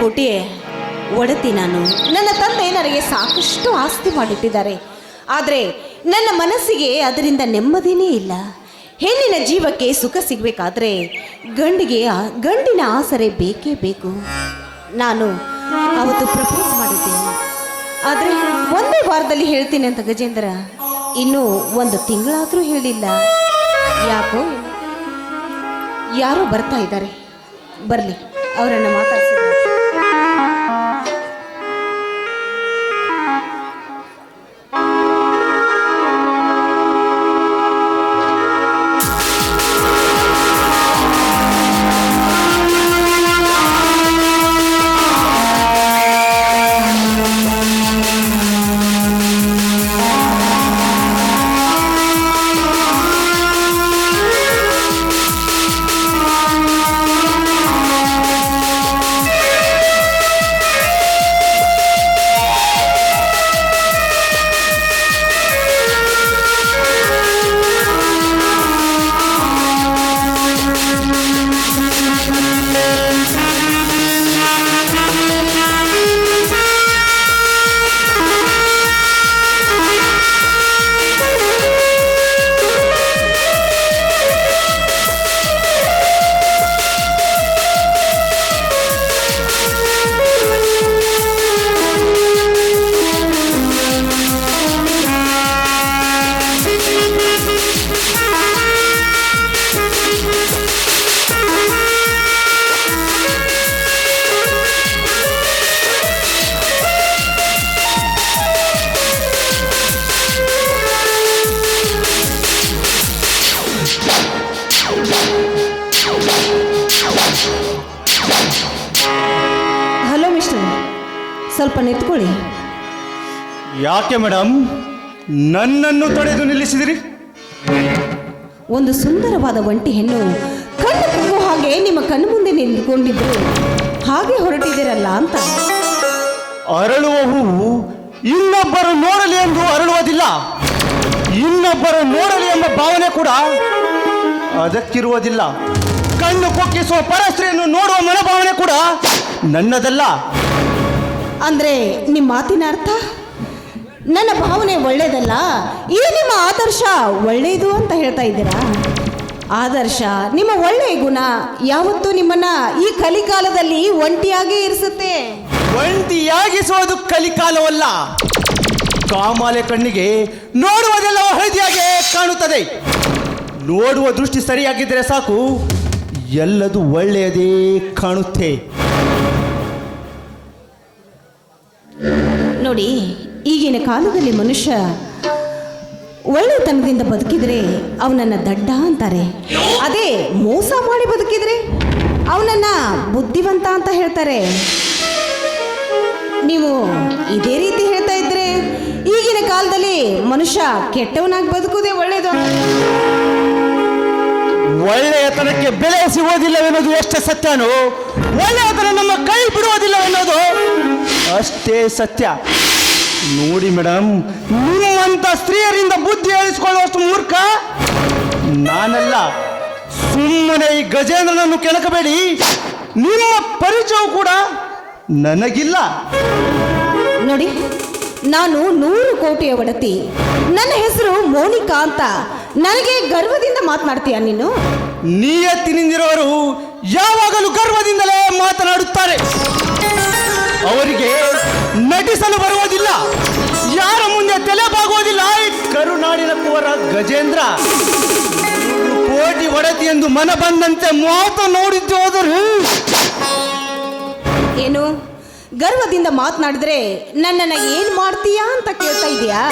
ಕೋಟಿ ಒಡತಿ ನಾನು. ನನ್ನ ತಂದೆ ನನಗೆ ಸಾಕಷ್ಟು ಆಸ್ತಿ ಮಾಡಿಟ್ಟಿದ್ದಾರೆ. ಆದರೆ ನನ್ನ ಮನಸ್ಸಿಗೆ ಅದರಿಂದ ನೆಮ್ಮದಿನೇ ಇಲ್ಲ. ಹೆಣ್ಣಿನ ಜೀವಕ್ಕೆ ಸುಖ ಸಿಗಬೇಕಾದ್ರೆ ಗಂಡಿಗೆ ಗಂಡಿನ ಆಸರೆ ಬೇಕೇ ಬೇಕು. ನಾನು ಅವತ್ತು ಪ್ರಪೋಸ್ ಮಾಡಿದ್ದೇನೆ. ಆದರೆ ಒಂದೇ ವಾರದಲ್ಲಿ ಹೇಳ್ತೀನಿ ಅಂತ ಗಜೇಂದ್ರ. ಇನ್ನೂ ಒಂದು ತಿಂಗಳಾದರೂ ಹೇಳಿಲ್ಲ. ಯಾಕೋ ಯಾರು ಬರ್ತಾ ಇದ್ದಾರೆ. ಬರಲಿ, ಅವರನ್ನು ಮಾತಾಡ್ಸಿದ್ದಾರೆ ಯಾಕೆ ಮೇಡಮ್ ನನ್ನನ್ನು ತಡೆದು ನಿಲ್ಲಿಸಿದಿರಿ? ಒಂದು ಸುಂದರವಾದ ಒಂಟಿ ಹೆಣ್ಣು ಕಣ್ಣು ಕುಗ್ಗೋ ಹಾಗೆ ನಿಮ್ಮ ಕಣ್ಣು ಮುಂದೆ ನಿಂತ್ಕೊಂಡಿದ್ರು. ಹಾಗೆ ಹೊರಟಿದ್ದೀರಲ್ಲ ಅಂತ. ಅರಳುವ ಹೂವು ಇನ್ನೊಬ್ಬರು ನೋಡಲಿ ಎಂದು ಅರಳುವುದಿಲ್ಲ. ಇನ್ನೊಬ್ಬರು ನೋಡಲಿ ಎಂಬ ಭಾವನೆ ಕೂಡ ಅದಕ್ಕಿರುವುದಿಲ್ಲ. ಕಣ್ಣು ಕೊಕ್ಕಿಸುವ ಪರಸ್ತ್ರೀಯನ್ನು ನೋಡುವ ಮನೋಭಾವನೆ ಕೂಡ ನನ್ನದಲ್ಲ. ಅಂದ್ರೆ ನಿಮ್ಮ ಮಾತಿನ ಅರ್ಥ? ನನ್ನ ಭಾವನೆ ಒಳ್ಳೆಯದಲ್ಲ ಇದು ನಿಮ್ಮ ಆದರ್ಶ ಒಳ್ಳೆಯದು ಅಂತ ಹೇಳ್ತಾ ಇದ್ದೀರಾ? ಆದರ್ಶ ನಿಮ್ಮ ಒಳ್ಳೆಯ ಗುಣ ಯಾವತ್ತೂ ನಿಮ್ಮನ್ನ ಈ ಕಲಿಕಾಲದಲ್ಲಿ ಒಂಟಿಯಾಗೇ ಇರಿಸುತ್ತೆ. ಒಂಟಿಯಾಗಿಸುವುದು ಕಲಿಕಾಲವಲ್ಲ. ಕಾಮಾಲೆ ಕಣ್ಣಿಗೆ ನೋಡುವುದೆಲ್ಲ ಹಳದಿಯಾಗೆ ಕಾಣುತ್ತದೆ. ನೋಡುವ ದೃಷ್ಟಿ ಸರಿಯಾಗಿದ್ದರೆ ಸಾಕು ಎಲ್ಲದು ಒಳ್ಳೆಯದೇ ಕಾಣುತ್ತೆ. ನೋಡಿ ಈಗಿನ ಕಾಲದಲ್ಲಿ ಮನುಷ್ಯ ಒಳ್ಳೆತನದಿಂದ ಬದುಕಿದ್ರೆ ಅವನನ್ನ ದಡ್ಡ ಅಂತಾರೆ. ಅದೇ ಮೋಸ ಮಾಡಿ ಬದುಕಿದ್ರೆ ಅವನನ್ನ ಬುದ್ಧಿವಂತ ಅಂತ ಹೇಳ್ತಾರೆ. ನೀವು ಇದೇ ರೀತಿ ಹೇಳ್ತಾ ಇದ್ರೆ ಈಗಿನ ಕಾಲದಲ್ಲಿ ಮನುಷ್ಯ ಕೆಟ್ಟವನಾಗಿ ಬದುಕುವುದೇ ಒಳ್ಳೆಯದು. ಅಂತ ಒಳ್ಳೆಯತನಕ್ಕೆ ಬೆಲೆ ಸಿಗೋದಿಲ್ಲವೆನ್ನೋದು ಎಷ್ಟೇ ಸತ್ಯನೋ, ಒಳ್ಳೆಯತನ ನಮ್ಮ ಕೈ ಬಿಡುವುದಿಲ್ಲವೆನ್ನೋದು ಅಷ್ಟೇ ಸತ್ಯ. ನೋಡಿ ಮೇಡಮ್ ನಿಮ್ಮಂತ ಸ್ತ್ರೀಯರಿಂದ ಬುದ್ಧಿ ಹೇಳಿಸ್ಕೊಳ್ಳುವಷ್ಟು ಮೂರ್ಖ ನಾನಲ್ಲ. ಸುಮ್ಮನೆ ಈ ಗಜೇಂದ್ರನನ್ನು ಕೆಣಕಬೇಡಿ. ನಿಮ್ಮ ಪರಿಚಯ ಕೂಡ ನನಗಿಲ್ಲ. ನೋಡಿ ನಾನು ನೂರು ಕೋಟಿಯ ಒಡತಿ. ನನ್ನ ಹೆಸರು ಮೋನಿಕಾ ಅಂತ. ನನಗೆ ಗರ್ವದಿಂದ ಮಾತನಾಡ್ತೀಯ ನೀನು? ನಿಯತ್ತಿನಿಂದಿರೋರು ಯಾವಾಗಲೂ ಗರ್ವದಿಂದಲೇ ಮಾತನಾಡುತ್ತಾರೆ. ಅವರಿಗೆ ನಟಿಸಲು ಬರುವುದಿಲ್ಲ. ಯಾರ ಮುಂದೆ ತಲೆ ಬಾಗುವುದಿಲ್ಲ. ಕರುನಾಡಿನ ಕುವರ ಗಜೇಂದ್ರ. ಕೋಟಿ ಒಡತಿ ಎಂದು ಮನ ಬಂದಂತೆ ಮಾತು ಹೋದರು. ಏನು? ಗರ್ವದಿಂದ ಮಾತನಾಡಿದ್ರೆ ನನ್ನನ್ನು ಏನು ಮಾಡ್ತೀಯಾ ಅಂತ ಕೇಳ್ತಾ ಇದೆಯಾ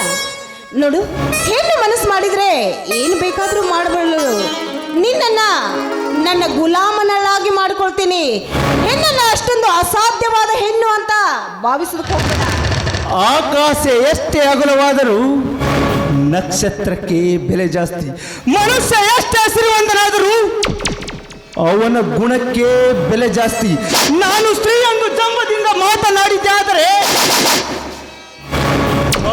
ನೋಡು, ಹೆಣ್ಣು ಮನಸ್ಸು ಮಾಡಿದ್ರೆ ಏನು ಬೇಕಾದರೂ ಮಾಡಬಲ್ಲು. ನಿನ್ನನ್ನ ನನ್ನ ಗುಲಾಮನಳಾಗಿ ಮಾಡ್ಕೊಳ್ತೀನಿ. ಹೆಣ್ಣನ್ನು ಅಷ್ಟೊಂದು ಅಂತ ಭಾವಿಸೋದಕ್ಕೆ ಹೋಗ್ಬೇಡ. ಆಕಾಶ ಎಷ್ಟೇ ಅಗಲವಾದರೂ ನಕ್ಷತ್ರಕ್ಕೆ ಬೆಲೆ ಜಾಸ್ತಿ. ಮನುಷ್ಯ ಎಷ್ಟೇ ಹಸಿರುವಂತನಾದರೂ ಅವನ ಗುಣಕ್ಕೆ ಬೆಲೆ ಜಾಸ್ತಿ. ನಾನು ಸ್ತ್ರೀಯೊಂದು ಜನ್ಮದಿಂದ ಮಾತನಾಡಿದ್ದೆ ಆದರೆ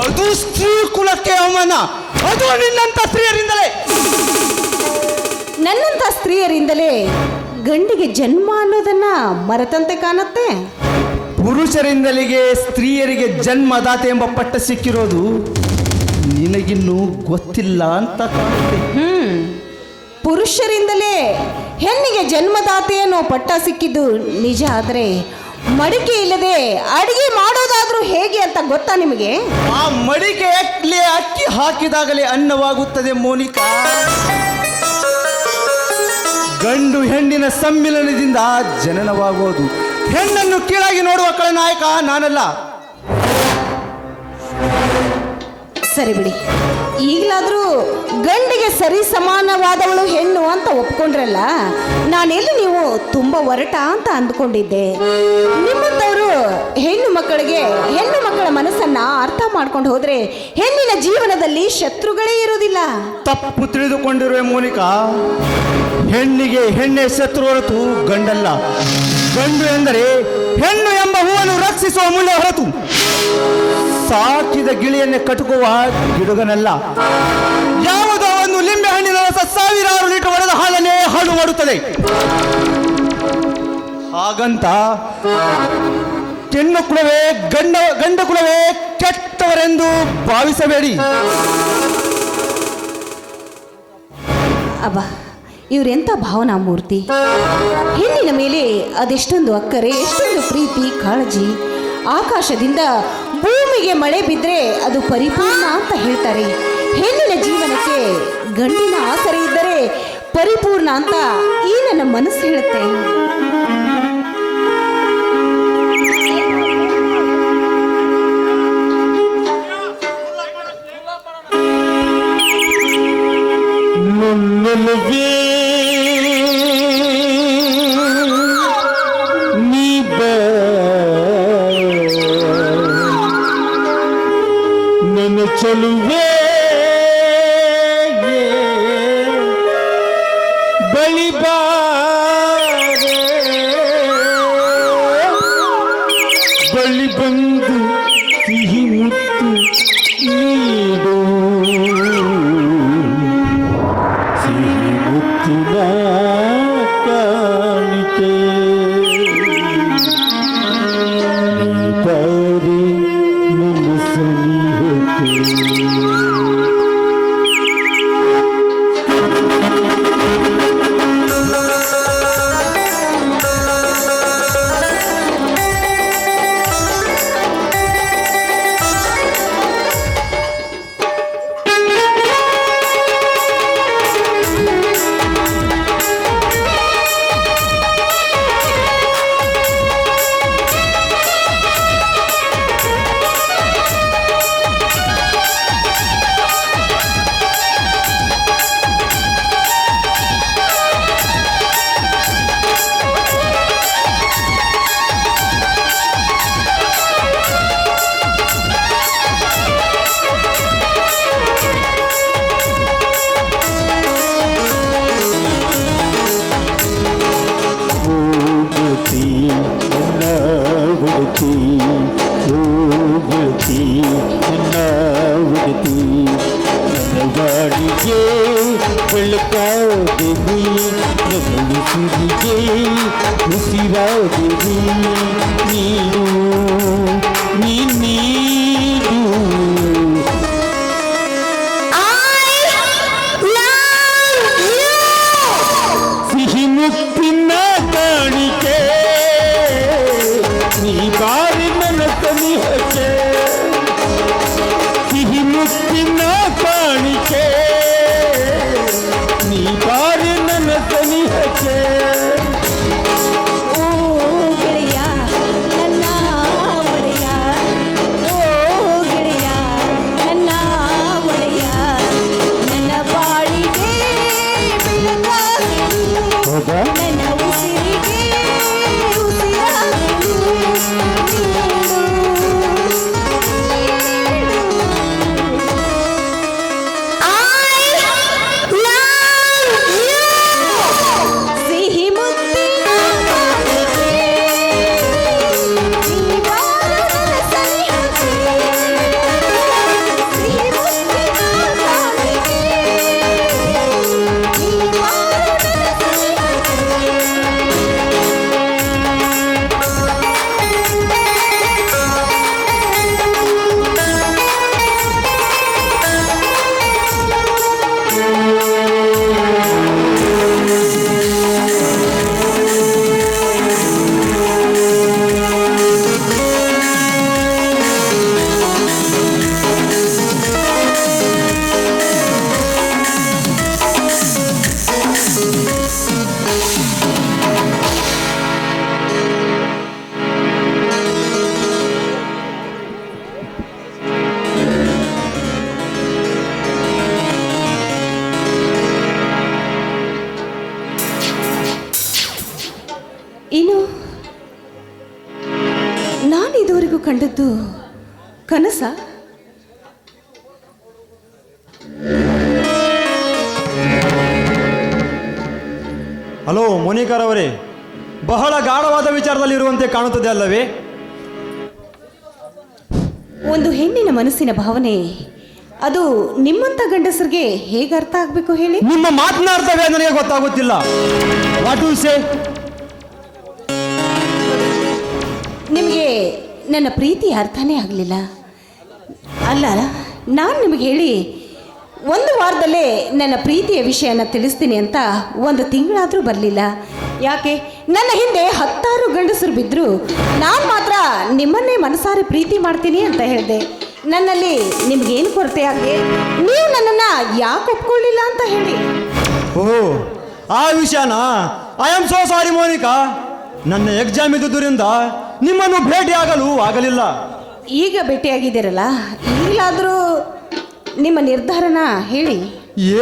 ಅದು ಸ್ತ್ರೀ ಕುಲಕ್ಕೆ ಅವಮಾನ. ಅದು ನಿನ್ನಂತ ಸ್ತ್ರೀಯರಿಂದಲೇ. ನನ್ನಂತ ಸ್ತ್ರೀಯರಿಂದಲೇ ಗಂಡಿಗೆ ಜನ್ಮ ಅನ್ನೋದನ್ನ ಮರೆತಂತೆ ಕಾಣುತ್ತೆ. ಪುರುಷರಿಂದಲಿಗೆ ಸ್ತ್ರೀಯರಿಗೆ ಜನ್ಮದಾತೆ ಎಂಬ ಪಟ್ಟ ಸಿಕ್ಕಿರೋದು ನಿನಗಿನ್ನೂ ಗೊತ್ತಿಲ್ಲ ಅಂತ ಕಾಣುತ್ತೆ. ಹ್ಮ್. ಪುರುಷರಿಂದಲೇ ಹೆಣ್ಣಿಗೆ ಜನ್ಮದಾತೆ ಅನ್ನೋ ಪಟ್ಟ ಸಿಕ್ಕಿದ್ದು ನಿಜ ಆದರೆ ಮಡಿಕೆ ಇಲ್ಲದೆ ಅಡಿಗೆ ಮಾಡೋದಾದ್ರೂ ಹೇಗೆ ಅಂತ ಗೊತ್ತಾ ನಿಮಗೆ? ಆ ಮಡಿಕೆ ಅಕ್ಕಿ ಅಕ್ಕಿ ಹಾಕಿದಾಗಲೇ ಅನ್ನವಾಗುತ್ತದೆ ಮೋನಿಕಾ. ಗಂಡು ಹೆಣ್ಣಿನ ಸಮ್ಮಿಲನದಿಂದ ಜನನವಾಗುವುದು ಹೆಣ್ಣನ್ನು ಕೀಳಾಗಿ ನೋಡುವ ನಾಯಕ ನಾನಲ್ಲ. ಸರಿ ಬಿಡಿ. ಈಗಲಾದರೂ ಗಂಡಿಗೆ ಸರಿ ಸಮಾನವಾದವಳು ಹೆಣ್ಣು ಅಂತ ಒಪ್ಕೊಂಡ್ರಲ್ಲ ನಾನೆಲ್ಲಿ ನೀವು ತುಂಬ ಒರಟ ಅಂತ ಅಂದ್ಕೊಂಡಿದ್ದೆ. ನಿಮ್ಮಂಥವರು ಹೆಣ್ಣು ಮಕ್ಕಳಿಗೆ ಹೆಣ್ಣು ಮಕ್ಕಳ ಮನಸ್ಸನ್ನ ಅರ್ಥ ಮಾಡ್ಕೊಂಡು ಹೋದ್ರೆ ಹೆಣ್ಣಿನ ಜೀವನದಲ್ಲಿ ಶತ್ರುಗಳೇ ಇರೋದಿಲ್ಲ ತಪ್ಪು ತಿಳಿದುಕೊಂಡಿರುವ ಮೋನಿಕಾ. ಹೆಣ್ಣಿಗೆ ಹೆಣ್ಣೆ ಶತ್ರು ಹೊರತು ಗಂಡಲ್ಲ. ಗಂಡು ಎಂದರೆ ಹೆಣ್ಣು ಎಂಬ ಹೂವನ್ನು ರಕ್ಷಿಸುವ ಮುಳ್ಳೆ ಹೊರತು ಸಾಕಿದ ಗಿಳಿಯನ್ನೇ ಕಟುಕುವ ಗಿಡುಗನಲ್ಲ. ಯಾವುದೋ ಒಂದು ಲಿಂಬೆ ಹಣ್ಣಿನ ರಸ ಸಾವಿರಾರು ಲೀಟರ್ ಒಡೆದ ಹಾಲನ್ನೇ ಹಾಳು ಮಾಡುತ್ತದೆ. ಹಾಗಂತ ಹೆಣ್ಣು ಕುಲವೇ ಗಂಡ ಗಂಡ ಕುಲವೇ ಕೆಟ್ಟವರೆಂದು ಭಾವಿಸಬೇಡಿ. ಅಬ್ಬ. ಇವರೆಂಥ ಭಾವನಾ ಮೂರ್ತಿ ಹೆಣ್ಣಿನ ಮೇಲೆ ಅದೆಷ್ಟೊಂದು ಅಕ್ಕರೆ, ಎಷ್ಟೊಂದು ಪ್ರೀತಿ, ಕಾಳಜಿ. ಆಕಾಶದಿಂದ ಭೂಮಿಗೆ ಮಳೆ ಬಿದ್ದರೆ ಅದು ಪರಿಪೂರ್ಣ ಅಂತ ಹೇಳ್ತಾರೆ. ಹೆಣ್ಣಿನ ಜೀವನಕ್ಕೆ ಗಂಡಿನ ಆಸರೆ ಇದ್ದರೆ ಪರಿಪೂರ್ಣ ಅಂತ ಈ ನನ್ನ ಮನಸ್ಸು ಹೇಳುತ್ತೆ. உண்ணாவிடுத்தி ஊகுத்தி உண்ணாவிடுத்தி நல்வாடியே வெள்ளக்காதேவி நம்முடைய சிறியே உசிராதேவி ನಾನು ಇದುವರೆಗೂ ಕಂಡದ್ದು ಕನಸ? ಹಲೋ ಮೋನಿಕರ್ ಅವರೇ ಬಹಳ ಗಾಢವಾದ ವಿಚಾರದಲ್ಲಿ ಇರುವಂತೆ ಕಾಣುತ್ತದೆ ಅಲ್ಲವೇ? ಒಂದು ಹೆಣ್ಣಿನ ಮನಸ್ಸಿನ ಭಾವನೆ ಅದು ನಿಮ್ಮಂತ ಗಂಡಸರಿಗೆ ಹೇಗೆ ಅರ್ಥ ಆಗಬೇಕು ಹೇಳಿ? ನಿಮ್ಮ ಮಾತಿನ ಅರ್ಥವೇ ನನಗೆ ಗೊತ್ತಾಗುತ್ತಿಲ್ಲ. ವಾಟ್ ಯು ಸೇ ನಿಮಗೆ ನನ್ನ ಪ್ರೀತಿ ಅರ್ಥನೇ ಆಗಲಿಲ್ಲ. ಅಲ್ಲ ನಾನು ನಿಮಗೆ ಹೇಳಿ, ಒಂದು ವಾರದಲ್ಲೇ ನನ್ನ ಪ್ರೀತಿಯ ವಿಷಯನ ತಿಳಿಸ್ತೀನಿ ಅಂತ ಒಂದು ತಿಂಗಳಾದರೂ ಬರಲಿಲ್ಲ. ಯಾಕೆ? ನನ್ನ ಹಿಂದೆ ಹತ್ತಾರು ಗಂಡಸರು ಬಿದ್ದರು ನಾನು ಮಾತ್ರ ನಿಮ್ಮನ್ನೇ ಮನಸಾರೆ ಪ್ರೀತಿ ಮಾಡ್ತೀನಿ ಅಂತ ಹೇಳಿದೆ. ನನ್ನಲ್ಲಿ ನಿಮ್ಗೇನು ಕೊರತೆ ಆಗಿದೆ ನೀವು ನನ್ನನ್ನು ಯಾಕೆ ಒಪ್ಕೊಳ್ಳಿಲ್ಲ ಅಂತ ಹೇಳಿ. ಓ ಆ ವಿಷಯನಾ I am so sorry Monica. ನನ್ನ ಎಕ್ಸಾಮ್ ಇದ್ದುದರಿಂದ ನಿಮ್ಮನ್ನು ಭೇಟಿಯಾಗಲು ಆಗಲಿಲ್ಲ. ಈಗ ಭೇಟಿಯಾಗಿದ್ದೀರಲ್ಲ ಈಗಲಾದರೂ ನಿಮ್ಮ ನಿರ್ಧಾರನ ಹೇಳಿ.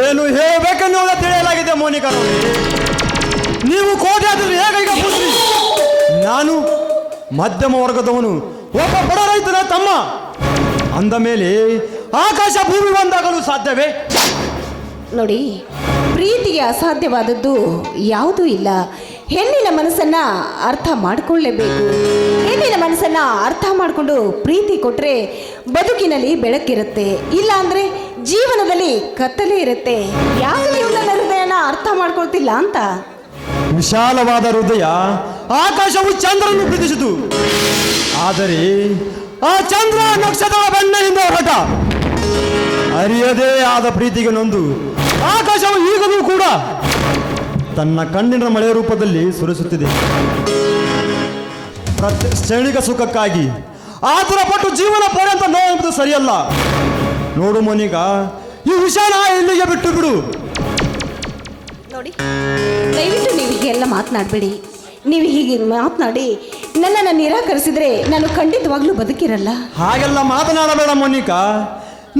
ಏನು ಹೇಳಬೇಕನ್ನುವುದ ತಿಳಿಯಲಾಗಿದೆ ಮೋನಿಕಾ ನೀವು ಕೋಟೆ ಆದರೂ ಹೇಗೆ ಈಗ ಪುತ್ರಿ? ನಾನು ಮಧ್ಯಮ ವರ್ಗದವನು. ಒಬ್ಬ ಬಡ ರೈತನ ತಮ್ಮ. ಅಂದ ಮೇಲೆ ಆಕಾಶ ಭೂಮಿ ಬಂದಾಗಲು ಸಾಧ್ಯವೇ? ನೋಡಿ ಪ್ರೀತಿಗೆ ಅಸಾಧ್ಯವಾದದ್ದು ಯಾವುದೂ ಇಲ್ಲ. ಹೆಣ್ಣಿನ ಮನಸ್ಸನ್ನ ಅರ್ಥ ಮಾಡಿಕೊಳ್ಳಲೇಬೇಕು ಹೆಣ್ಣಿನ ಮನಸ್ಸನ್ನ ಅರ್ಥ ಮಾಡಿಕೊಂಡು ಪ್ರೀತಿ ಕೊಟ್ಟರೆ ಬದುಕಿನಲ್ಲಿ ಬೆಳಕಿರುತ್ತೆ. ಇಲ್ಲ ಜೀವನದಲ್ಲಿ ಕತ್ತಲೆ ಇರುತ್ತೆ. ಹೃದಯನ ಅರ್ಥ ಮಾಡ್ಕೊಳ್ತಿಲ್ಲ ಅಂತ? ವಿಶಾಲವಾದ ಹೃದಯ ಆಕಾಶವು ಚಂದ್ರನ್ನು ಪ್ರೀತಿಸಿತು. ಆದರೆ ಆ ಚಂದ್ರ ನಕ್ಷತ್ರ ಬಣ್ಣದಿಂದ ಹೊರಟ. ಅರಿಯದೇ ಆದ ಪ್ರೀತಿಗೆ ನೊಂದು. ಆಕಾಶವು ಈಗಲೂ ಕೂಡ ತನ್ನ ಕಣ್ಣಿನ ಮಳೆಯ ರೂಪದಲ್ಲಿ ಸುರಿಸುತ್ತಿದೆ. ಪ್ರತಿ ಕ್ಷಣಿಕ ಸುಖಕ್ಕಾಗಿ ಆತುರ ಪಟ್ಟು ಜೀವನ ಪರ್ಯಂತ ನೋವು ಸರಿಯಲ್ಲ. ನೋಡು ಮೋನಿಗ ಈ ವಿಷಯನ ಇಲ್ಲಿಗೆ ಬಿಟ್ಟು ಬಿಡು. ನೋಡಿ ದಯವಿಟ್ಟು ನೀವು ಹೀಗೆಲ್ಲ ಮಾತನಾಡಬೇಡಿ. ನೀವು ಹೀಗೆ ಮಾತನಾಡಿ ನನ್ನನ್ನು ನಿರಾಕರಿಸಿದ್ರೆ ನಾನು ಖಂಡಿತವಾಗ್ಲೂ ಬದುಕಿರಲ್ಲ. ಹಾಗೆಲ್ಲ ಮಾತನಾಡಬೇಡ ಮೋನಿಕಾ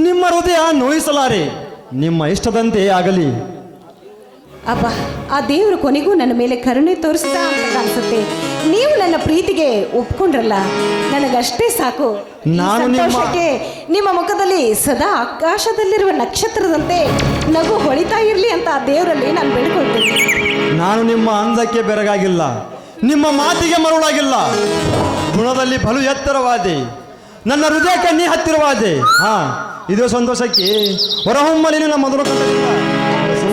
ನಿಮ್ಮ ಹೃದಯ ನೋಯಿಸಲಾರೆ. ನಿಮ್ಮ ಇಷ್ಟದಂತೆ ಆಗಲಿ. ಅಬ್ಬಾ ಆ ದೇವರು ಕೊನೆಗೂ ನನ್ನ ಮೇಲೆ ಕರುಣೆ ತೋರಿಸ್ತಾ ಅಂತ ಅನ್ಸುತ್ತೆ. ನೀವು ನನ್ನ ಪ್ರೀತಿಗೆ ಒಪ್ಕೊಂಡ್ರಲ್ಲ ನನಗಷ್ಟೇ ಸಾಕು. ಈ ನಾನು ನಿಮ್ಮ- ಸಂತೋಷಕ್ಕೆ ನಿಮ್ಮ ಮುಖದಲ್ಲಿ ಸದಾ ಆಕಾಶದಲ್ಲಿರುವ ನಕ್ಷತ್ರದಂತೆ ನಗು ಹೊಳಿತಾ ಇರಲಿ ಅಂತ ಆ ದೇವರಲ್ಲಿ ನಾನು ಬೇಡ್ಕೊಳ್ತೀನಿ. ನಾನು ನಿಮ್ಮ ಅಂದಕ್ಕೆ ಬೆರಗಾಗಿಲ್ಲ ನಿಮ್ಮ ಮಾತಿಗೆ ಮರುಳಾಗಿಲ್ಲ. ಗುಣದಲ್ಲಿ ಬಲು ಎತ್ತರವಾದೆ ನನ್ನ ಹೃದಯಕ್ಕೆ ನೀ ಹತ್ತಿರವಾದೆ. ಹಾ ಇದು ಸಂತೋಷಕ್ಕೆ ಹೊರಹೊಮ್ಮಲಿನ ನನ್ನ ಮೊದಲು ಕಂಡರಿಲ್ಲ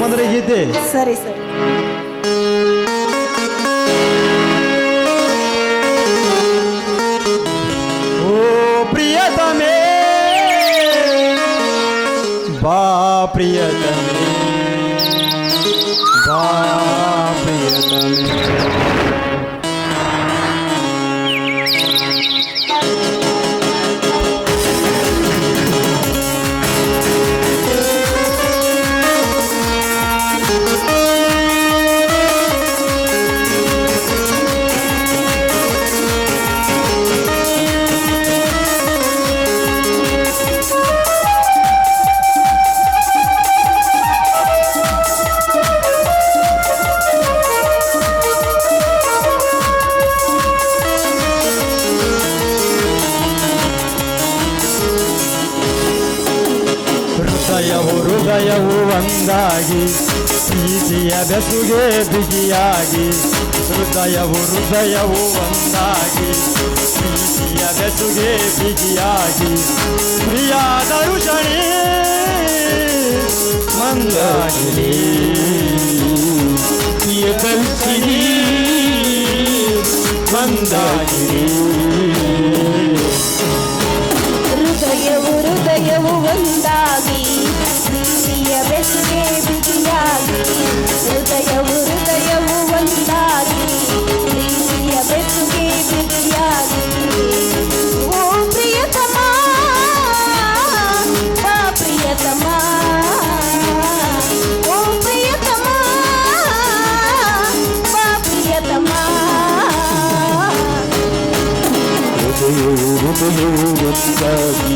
ಸುಮಧುರ ಗೀತೆ ಸರಿ ಸರಿ ಓ ಪ್ರಿಯತಮೇ ಬಾ ಪ್ರಿಯತಮೇ ಬೆಸುಗೆ ಬಿಗಿಯಾಗಿ, ಹೃದಯವು ಹೃದಯವು ಒಂದಾಗಿ, ಪ್ರೀತಿಯ ಬೆಸುಗೆ ಬಿಗಿಯಾಗಿ ಪ್ರಿಯ ದರುಷಣಿ ಮಂದಾಗಿರಿ ಪ್ರಿಯದರ್ಶಿನಿ ಮಂದಾಗಿರಿ ಹೃದಯವು ಹೃದಯವು ಒಂದಾಗಿ, ಪ್ರೀತಿಯ ಬೆಸುಗೆ ಹೃದಯವು ಹೃದಯವು ಒಂದಾಗಿ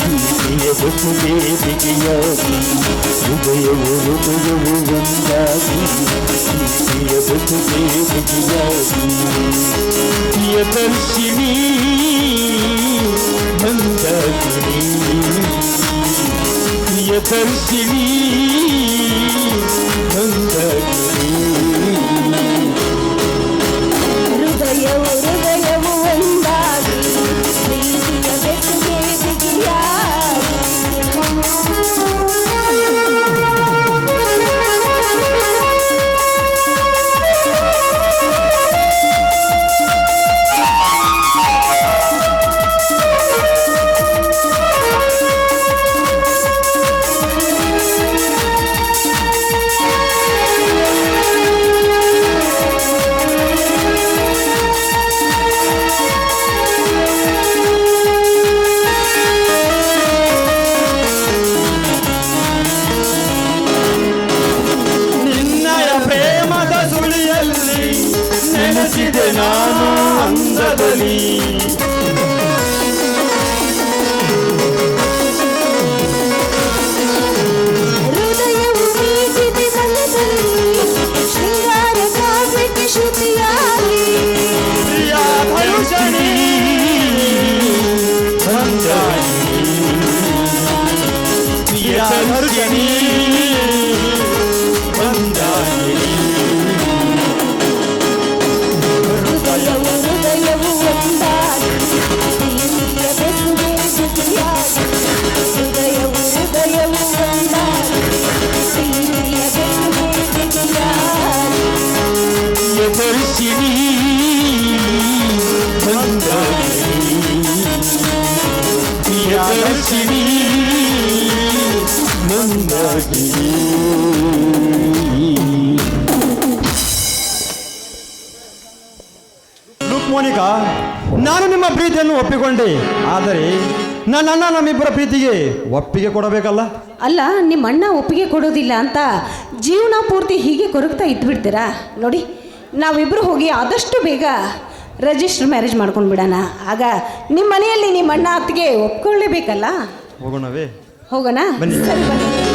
ಪ್ರೀತಿಯ ಬಸುಗೆ ಬಿಗಿಯಾಗಿ ಹೃದಯವು ಹೃದಯವು ಒಂದಾಗಿ ಪ್ರೀತಿಯ ಬದುಕೆ ಬಿಗಿಯಾಗಿ ಪ್ರಿಯದರ್ಶಿನಿ ಮಂದಾಕಿನಿ ಪ್ರಿಯದರ್ಶಿನಿ ಪ್ರಿಯ ಭರುಷಣಿ ಹೃದಯವು ಹೃದಯವು ಒಂದಾಗಿ ಲುಕ್ ಮೋನಿಕಾ ನಾನು ನಿಮ್ಮ ಪ್ರೀತಿಯನ್ನು ಒಪ್ಪಿಕೊಂಡೆ. ಆದರೆ ನನ್ನ ಅಣ್ಣ ನಮ್ಮಿಬ್ಬರ ಪ್ರೀತಿಗೆ ಒಪ್ಪಿಗೆ ಕೊಡಬೇಕಲ್ಲ? ಅಲ್ಲ ನಿಮ್ಮ ಅಣ್ಣ ಒಪ್ಪಿಗೆ ಕೊಡೋದಿಲ್ಲ ಅಂತ ಜೀವನ ಪೂರ್ತಿ ಹೀಗೆ ಕೊರಗ್ತಾ ಇದ್ಬಿಡ್ತೀರಾ? ನೋಡಿ ನಾವಿಬ್ಬರು ಹೋಗಿ ಆದಷ್ಟು ಬೇಗ ರಿಜಿಸ್ಟರ್ ಮ್ಯಾರೇಜ್ ಮಾಡ್ಕೊಂಡು ಬಿಡೋಣ ಆಗ ನಿಮ್ಮ ಮನೆಯಲ್ಲಿ ನಿಮ್ಮ ಅಣ್ಣ ಅತ್ತಿಗೆ ಒಪ್ಕೊಳ್ಳೇಬೇಕಲ್ಲ? ಹೋಗೋಣವೇ? ಹೋಗೋಣ ಬನ್ನಿ. ಸರಿ ಬನ್ನಿ